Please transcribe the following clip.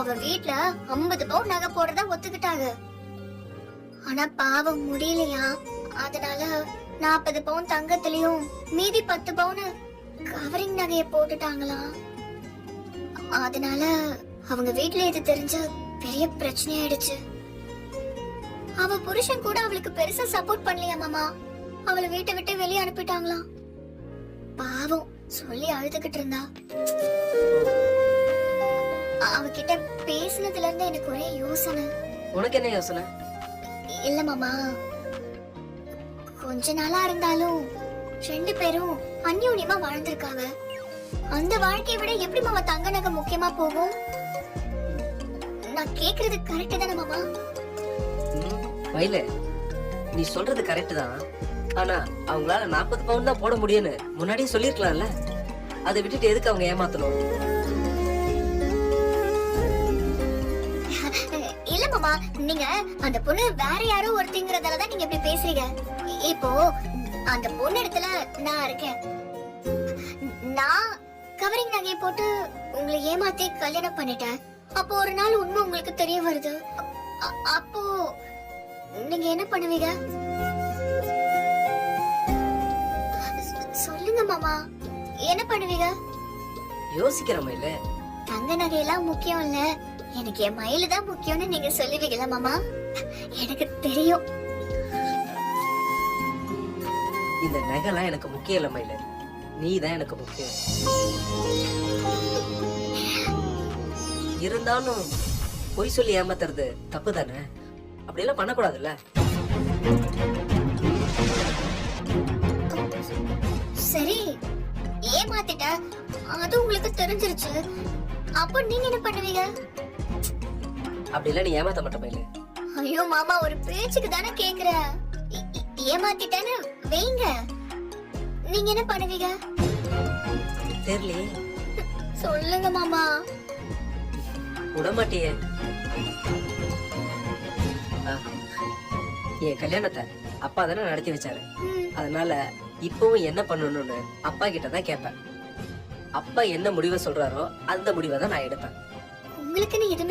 அவ வீட்ல 50 பவுன் நகை போடுறதா ஒத்துக்கிட்டாங்க. ஆனா பாவம் முடியலையா? அதனால நாற்பது பவுன் தங்கத்திலயும் மீதி பத்து பவுன் கவரிங் நகைய போட்டுட்டாங்களாம் அதனால அவங்க வீட்ல இது தெரிஞ்ச பெரிய பிரச்சனை ஆயிடுச்சு அவ புருஷன் கூட அவளுக்கு பெருசா சப்போர்ட் பண்ணலையா மாமா? அவளை வீட்டை விட்டு வெளியே அனுப்பிட்டாங்களாம் பாவம் சொல்லி அழுதுகிட்டு இருந்தா. அவகிட்ட பேசினதுல இருந்து எனக்கு ஒரே யோசனை. உனக்கு என்ன யோசனை? இல்ல மாமா. கொஞ்ச நாளா இருந்தாலும் ரெண்டு பேரும் அந்யோன்யமா வாழ்ந்திருக்காங்க. அந்த வாழ்க்கையை விட எப்படி மாமா தங்க நகை முக்கியமா போகும்? நான் கேக்குறது கரெக்ட் தானே மாமா? ம், மயிலு நீ சொல்றது கரெக்ட் தான். ஆனா அவங்களால நாற்பது பவுன் தான் போட முடியும்னு முன்னாடியே சொல்லிருக்கலாம்ல அதை விட்டுட்டு எதுக்கு அவங்க ஏமாத்தணும்? மாமா நீங்க அந்த பொண்ணு வேற யாரோ ஒருத்திங்கிறதால தான் நீங்க இப்படி பேசுறீங்க. இப்போ அந்த பொண்ணு இடத்துல நான் இருக்கேன். நான் கவரிங் நகையை போட்டு உங்களை ஏமாத்தி கல்யாணம் பண்ணிட்டேன். அப்போ ஒரு நாள் உண்மை உங்களுக்கு தெரிய வருது. அப்போ நீங்க என்ன பண்ணுவீங்க? சொல்லுங்க மாமா. என்ன பண்ணுவீங்க? யோசிக்கிற மயிலு தங்க நகையெல்லாம் முக்கியம் இல்ல. எனக்கு என் மயிலு தான் முக்கியம்னு நீங்க சொல்லுவீங்களா மாமா? எனக்கு தெரியும். இந்த நகைலாம் எனக்கு முக்கியம் இல்ல மயிலு. நீ தான் எனக்கு முக்கியம். இருந்தாலும் பொய் சொல்லி ஏமாத்துறது தப்பு தானே அப்படியெல்லாம் பண்ணக்கூடாதுல்ல? சரி ஏமாத்திட்ட அது உங்களுக்கு தெரிஞ்சிருச்சு. அப்போ நீங்க என்ன பண்ணுவீங்க? அப்படியெல்லாம் நீ ஏமாத்த மாட்ட மயிலு ஐயோ மாமா ஒரு பேச்சுக்கு தானே கேக்குற. ஏமாத்திட்டேன்னு வைங்க. நீங்க என்ன பண்ணுவீங்க? தெரியலையே சொல்லுங்க மாமா. விடமாட்டியே என் கல்யாணத்தை அப்பா தானே நடத்தி வச்சாரு. அதனால இப்பவும் என்ன பண்ணணும்னு அப்பா கிட்ட தான் கேட்பேன். அப்பா என்ன முடிவை சொல்றாரோ அந்த முடிவை தான் நான் எடுப்பேன். உங்களுக்குன்னு எதுவுமே